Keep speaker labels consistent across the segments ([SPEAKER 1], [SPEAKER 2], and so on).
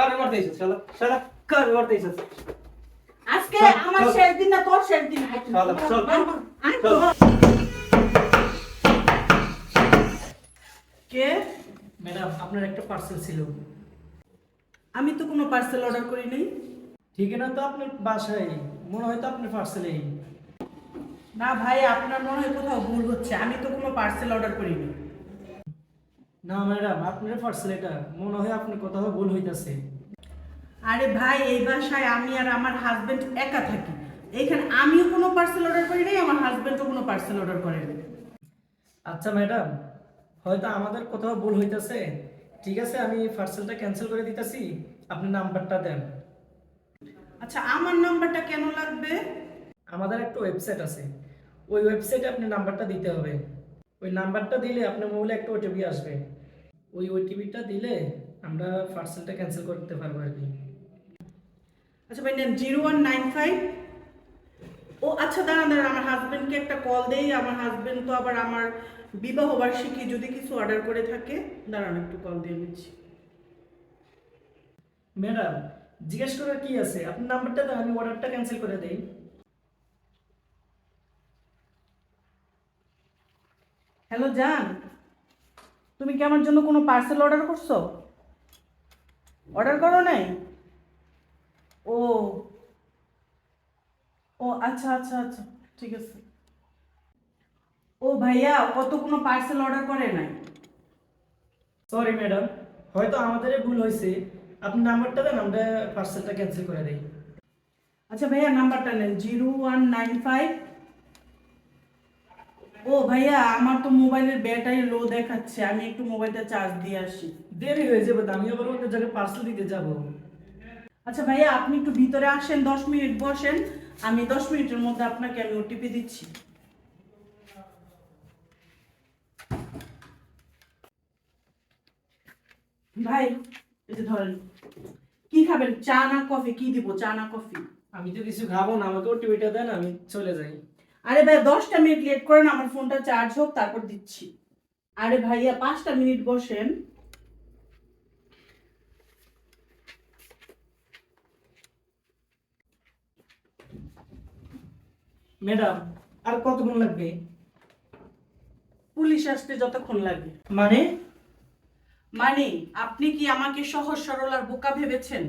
[SPEAKER 1] কারে মারতে এসেছ শালা? শালা কারে মারতে এসেছ?
[SPEAKER 2] আজকে আমার শেষ দিন না তোর শেষ দিন
[SPEAKER 1] শালা চল চল।
[SPEAKER 2] কে?
[SPEAKER 3] ম্যাডাম আপনার একটা পার্সেল ছিল।
[SPEAKER 2] আমি তো কোনো পার্সেল অর্ডার করি নাই।
[SPEAKER 3] ঠিকানা তো আপনার বাসায় মনে হয় তো আপনার পার্সেলেই
[SPEAKER 2] না ভাই আপনার মনে হয় কোথাও ভুল হচ্ছে। আমি তো কোনো পার্সেল অর্ডার করিনি
[SPEAKER 3] না ম্যাডাম আপনার পার্সেল এটা মনে হয় আপনি কোথাও ভুল হইতাছে।
[SPEAKER 2] আরে ভাই এই বাসায় আমি আর আমার হাজবেন্ড একা থাকি। এইখানে আমিও কোনো পার্সেল অর্ডার করি নাই আমার হাজবেন্ডও কোনো পার্সেল অর্ডার করেনি
[SPEAKER 3] আচ্ছা ম্যাডাম হয়তো আমাদের কোথাও ভুল হইতাছে। ঠিক আছে আমি পার্সেলটা ক্যান্সেল করে দিতেছি। আপনি নাম্বারটা দেন।
[SPEAKER 2] আচ্ছা আমার নাম্বারটা কেন লাগবে?
[SPEAKER 3] আমাদের একটা ওয়েবসাইট আছে। ওই ওয়েবসাইটে আপনি নাম্বারটা দিতে হবে। ওই নাম্বারটা দিলে আপনার মোবাইলে একটা ওটিপি আসবে। ওই ওটিপিটা দিলে আমরা পার্সেলটা ক্যান্সেল করতে পারব আর কি।
[SPEAKER 2] আচ্ছা ভাই নেন জিরো ওয়ান নাইন ফাইভ ও আচ্ছা দাঁড়ান দাঁড়ান আমার হাজবেন্ডকে একটা কল দেই। আমার হাজবেন্ড তো আবার আমার বিবাহ বার্ষিকী যদি কিছু অর্ডার করে থাকে দাঁড়ান একটু কল দিয়ে নিচ্ছি।
[SPEAKER 3] ম্যাডাম জিজ্ঞেস করার কি আছে? আপনার নাম্বারটা দেন আমি অর্ডারটা ক্যান্সেল করে দেই।
[SPEAKER 2] হ্যালো জান। তুমি কি আমার জন্য কোনো পার্সেল অর্ডার করছ? অর্ডার করো নাই? ও ও আচ্ছা আচ্ছা আচ্ছা ঠিক আছে। ও ভাইয়া কত কোনো পার্সেল অর্ডার করে নাই।
[SPEAKER 3] সরি ম্যাডাম হয়তো আমাদের ভুল হয়েছে। আপনি নাম্বারটা দেন আমরা পার্সেলটা ক্যান্সেল করে দেই।
[SPEAKER 2] আচ্ছা ভাইয়া নাম্বারটা নেন। জিরো ওয়ান নাইন ফাইভ ও ভাইয়া আমার তো মোবাইলের ব্যাটারি লো দেখাচ্ছে আমি একটু মোবাইলটা চার্জ দিয়ে আসি।
[SPEAKER 3] দেরি হয়ে যাবে আমি আবার অন্য জায়গায় পার্সেল দিতে যাব।
[SPEAKER 2] আচ্ছা ভাইয়া আপনি একটু ভিতরে আসেন দশ মিনিট বসেন আমি দশ মিনিটের মধ্যে আপনাকে আমি ওটিপি দিচ্ছি। ভাই এই যে ধরেন কি খাবেন? চা না কফি? কি দিব? চা না কফি?
[SPEAKER 3] আমি তো কিছু খাব না আমাকে ওটিপিটা দেন আমি চলে যাই।
[SPEAKER 2] আরে ভাই দশটা মিনিট লেট করেন আমার ফোনটা চার্জ হোক তারপর দিচ্ছি। আরে ভাইয়া পাঁচটা মিনিট বসেন।
[SPEAKER 3] ম্যাডাম আর কতক্ষণ লাগবে?
[SPEAKER 2] পুলিশ আসতে যতক্ষণ লাগবে
[SPEAKER 3] মানে?
[SPEAKER 2] মানে আপনি কি আমাকে সহজ সরল আর বোকা ভেবেছেন?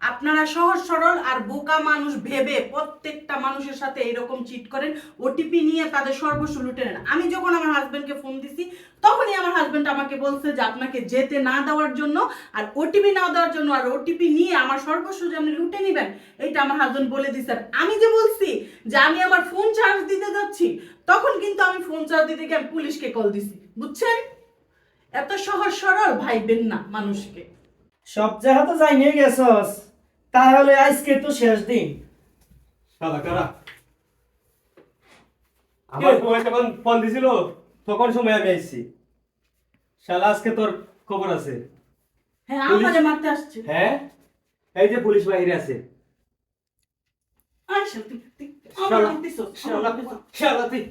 [SPEAKER 2] আপনারা সহজ সরল আর বোকা মানুষ ভেবে প্রত্যেকটা মানুষের সাথে এরকম চিট করেন ওটিপি নিয়ে তাদের সর্বস্ব লুটে নেন। আমি যখন আমার হাজবেন্ডকে ফোন দিছি, তখনই আমার হাজবেন্ড আমাকে বলছে যে আপনাকে যেতে না দেওয়ার জন্য আর ওটিপি না দেওয়ার জন্য আর ওটিপি নিয়ে আমার সর্বস্ব যে আপনি লুটে নেবেন, এইটা আমার হাজবেন্ড বলে আর আমি যে বলছি যে আমি আমার ফোন চার্জ দিতে যাচ্ছি, তখন কিন্তু আমি ফোন চার্জ দিতে গিয়ে আমি পুলিশকে কল দিছি। বুঝছেন? এত সহজ সরল ভাইবেন না মানুষকে।
[SPEAKER 3] সব জায়গা তো যাই নিয়ে গেছস। তাহলে আজকে তো শেষ দিন।
[SPEAKER 1] শালা কারা? আমার যখন ফোন দিছিল? তখন সময় আমি আইছি। শালা আজকে তোর খবর আছে।
[SPEAKER 2] হ্যাঁ আমারে মারতে আসছে।
[SPEAKER 1] হ্যাঁ? এই যে পুলিশ বাহিরে আছে।
[SPEAKER 2] আয় শালা, তুই- তুই আমার
[SPEAKER 1] শালা শালা শালা তুই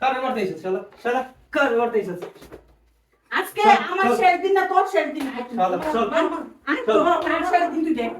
[SPEAKER 1] কারে মারতে এসেছ শালা শালা কারে মারতে এসেছ
[SPEAKER 2] আজকে আমার শেষ দিন না তোর শেষ দিন
[SPEAKER 1] চল, চল।
[SPEAKER 2] তোর শেষ দিন তুই দেখ।